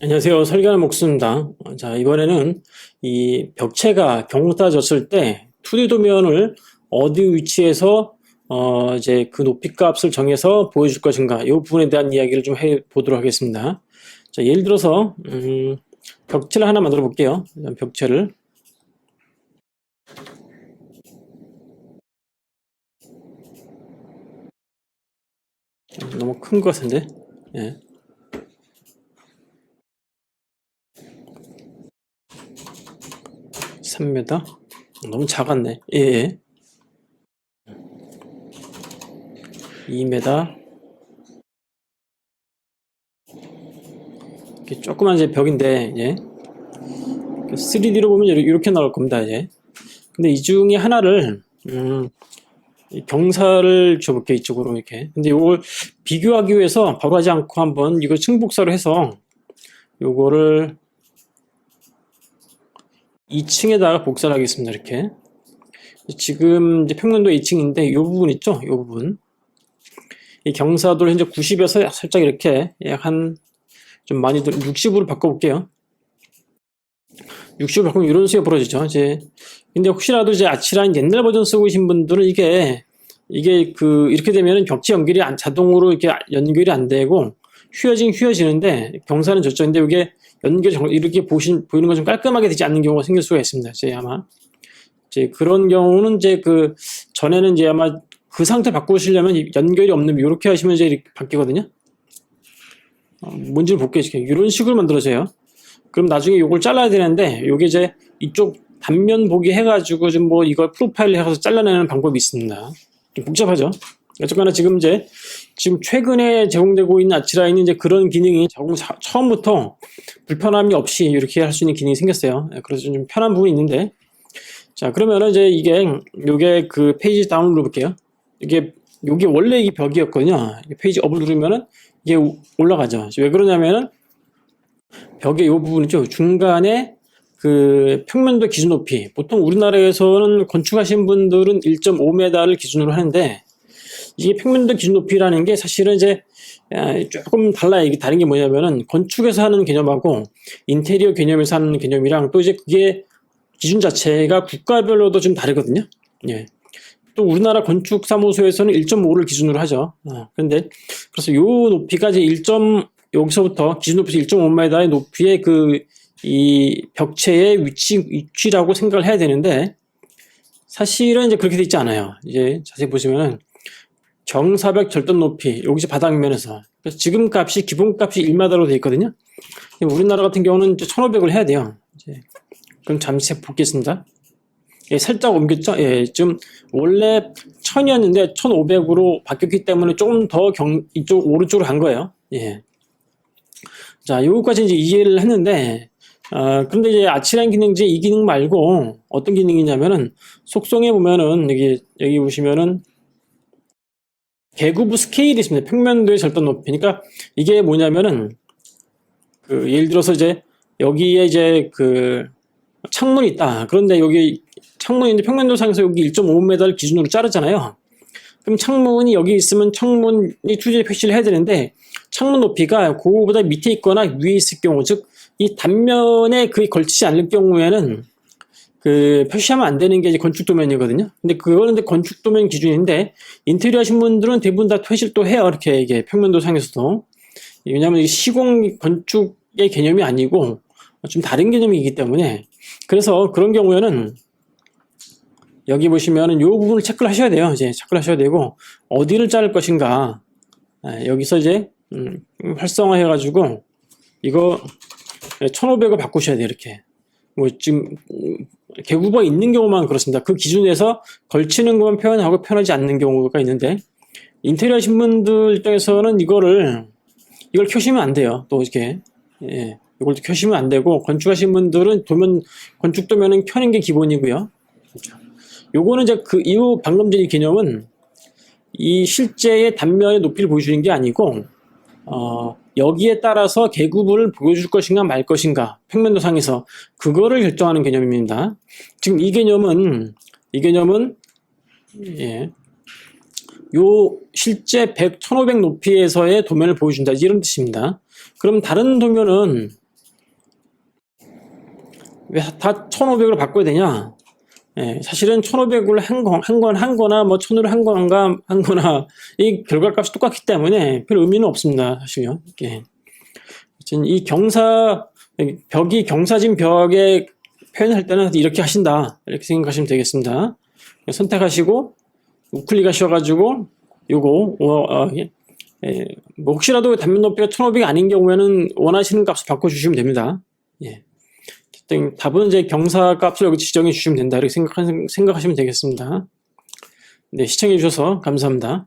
안녕하세요. 설계하는 목수입니다. 자, 이번에는 이 벽체가 경사졌을 때 2D 도면을 어디 위치에서 어, 이제 그 높이 값을 정해서 보여줄 것인가, 이 부분에 대한 이야기를 좀 해 보도록 하겠습니다. 자, 예를 들어서, 음, 벽체를 하나 만들어 볼게요. 벽체를. 너무 큰 것 같은데? 예. 삼미터 너무 작았네. 예, 예. 2m. 이렇게 조그만 이제 벽인데, 예. 3D로 보면 이렇게, 나올 겁니다, 이제. 근데 이 중에 하나를, 음, 이 경사를 줘볼게요, 이쪽으로 이렇게. 근데 이걸 비교하기 위해서 바로 하지 않고 한번 이거 층복사로 해서 요거를 2층에다가 복사를 하겠습니다. 이렇게. 지금 이제 평면도 2층인데 이 부분 있죠? 이 부분. 이 경사도를 현재 90에서 살짝 이렇게 약 한 좀 많이 60으로 바꿔볼게요. 60으로 바꾸면 이런 수가 벌어지죠. 이제 근데 혹시라도 이제 아치라인 옛날 버전 쓰고 계신 분들은 이게 이게 그 이렇게 되면은 벽지 연결이 안- 자동으로 이렇게 연결이 안 되고 휘어진 휘어지는데 경사는. 근데 이게 연결 정- 이렇게 보신 보이는 건 좀 깔끔하게 되지 않는 경우가 생길 수가 있습니다. 이제 아마 이제 그런 경우는 이제 그 전에는 이제 아마 그 상태 바꾸시려면 이 연결이 없는 이렇게 하시면 이제 바뀌거든요. 어, 뭔지를 볼게요. 이런 식으로 만들어져요. 그럼 나중에 이걸 잘라야 되는데 요게 이제 이쪽 단면 보기 해가지고 좀 뭐 이걸 프로파일 해서 잘라내는 방법이 있습니다. 좀 복잡하죠. 어쨌거나 지금 이제 지금 최근에 제공되고 있는 아치라인은 이제 그런 기능이 적응 자- 처음부터 불편함이 없이 이렇게 할 수 있는 기능이 생겼어요. 예, 그래서 좀 편한 부분이 있는데 자 그러면은 이제 이게 요게 그 페이지 다운 눌러볼게요. 이게 요게 원래 이 벽이었거든요. 이 페이지 업을 누르면은 이게 우- 올라가죠. 왜 그러냐면은 벽의 요 부분 있죠. 중간에 그 평면도 기준 높이 보통 우리나라에서는 건축하신 분들은 1.5m를 기준으로 하는데 이게 평면도 기준 높이라는 게 사실은 이제 아, 조금 달라요. 이게 다른 게 뭐냐면은 건축에서 하는 개념하고 인테리어 개념에서 하는 개념이랑 또 이제 그게 기준 자체가 국가별로도 좀 다르거든요. 예. 또 우리나라 건축 사무소에서는 1.5를 기준으로 하죠. 어, 그런데 그래서 요 높이가 이제 1. 여기서부터 기준 높이 1.5m의 높이의 그 이 벽체의 위치 위치라고 생각을 해야 되는데 사실은 이제 그렇게 돼 있지 않아요. 이제 자세히 보시면은 정사벽 절단 높이 여기서 바닥면에서 지금 값이 기본 값이 1m로 돼 있거든요. 우리나라 같은 경우는 이제 1,500을 해야 돼요. 그럼 잠시 보겠습니다. 예, 살짝 옮겼죠? 예, 좀 원래 1000이었는데 1500으로 바뀌었기 때문에 조금 더 경, 이쪽 오른쪽으로 간 거예요. 예. 자, 요거까지 이제 이해를 했는데, 아, 근데 이제 아치라인 기능제 이 기능 말고 어떤 기능이냐면은 속성에 보면은 여기, 여기 보시면은 개구부 스케일이 있습니다. 평면도의 절단 높이. 그러니까 이게 뭐냐면은 그 예를 들어서 이제 여기에 이제 그 창문이 있다. 그런데 여기 창문인데 평면도상에서 여기 1.5m를 기준으로 자르잖아요. 그럼 창문이 여기 있으면 창문이 투지 표시를 해야 되는데 창문 높이가 그거보다 밑에 있거나 위에 있을 경우 즉 이 단면에 그게 걸치지 않을 경우에는 그 표시하면 안 되는 게 이제 건축 도면이거든요. 근데 그거는 이제 건축 도면 기준인데 인테리어 하신 분들은 대부분 다또 해요. 이렇게 이게 평면도 상에서도 왜냐하면 시공 건축의 개념이 아니고 좀 다른 개념이기 때문에 그래서 그런 경우에는 여기 보시면은 요 부분을 체크를 하셔야 돼요. 이제 체크를 하셔야 되고 어디를 자를 것인가 아, 여기서 이제 음, 활성화 해가지고 이거 1,500을 바꾸셔야 돼요. 이렇게 뭐 지금 음, 개구가 있는 경우만 그렇습니다. 그 기준에서 걸치는 것만 표현하고 표현하지 않는 경우가 있는데 인테리어 하신 분들 입장에서는 이거를 이걸 켜시면 안 돼요. 또 이렇게 예, 이걸 켜시면 안 되고 건축하신 분들은 도면 건축 도면은 켜는 게 기본이고요. 요거는 이제 그 이후 방금 전의 개념은 이 실제의 단면의 높이를 보여주는 게 아니고 어, 여기에 따라서 계급을 보여줄 것인가 말 것인가 평면도상에서 그거를 결정하는 개념입니다. 지금 이 개념은 이 개념은 예, 요 실제 100, 1500 높이에서의 도면을 보여준다 이런 뜻입니다. 그럼 다른 도면은 왜 다 1500으로 바꿔야 되냐? 예, 사실은 1,500으로 한, 건, 한 건, 한 거나, 뭐, 1,000으로 한 건가, 한 거나, 이 결과값이 똑같기 때문에 별 의미는 없습니다, 사실요. 하여튼 이 경사, 벽이 경사진 벽에 표현할 때는 이렇게 하신다. 이렇게 생각하시면 되겠습니다. 선택하시고, 우클릭 하셔가지고, 요거, 어, 어, 예, 예, 뭐 혹시라도 단면 높이가 1500이 아닌 경우에는 원하시는 값을 바꿔주시면 됩니다. 예. 답은 이제 경사 값을 여기 지정해 주시면 된다. 이렇게 생각하, 생각하시면 되겠습니다. 네, 시청해 주셔서 감사합니다.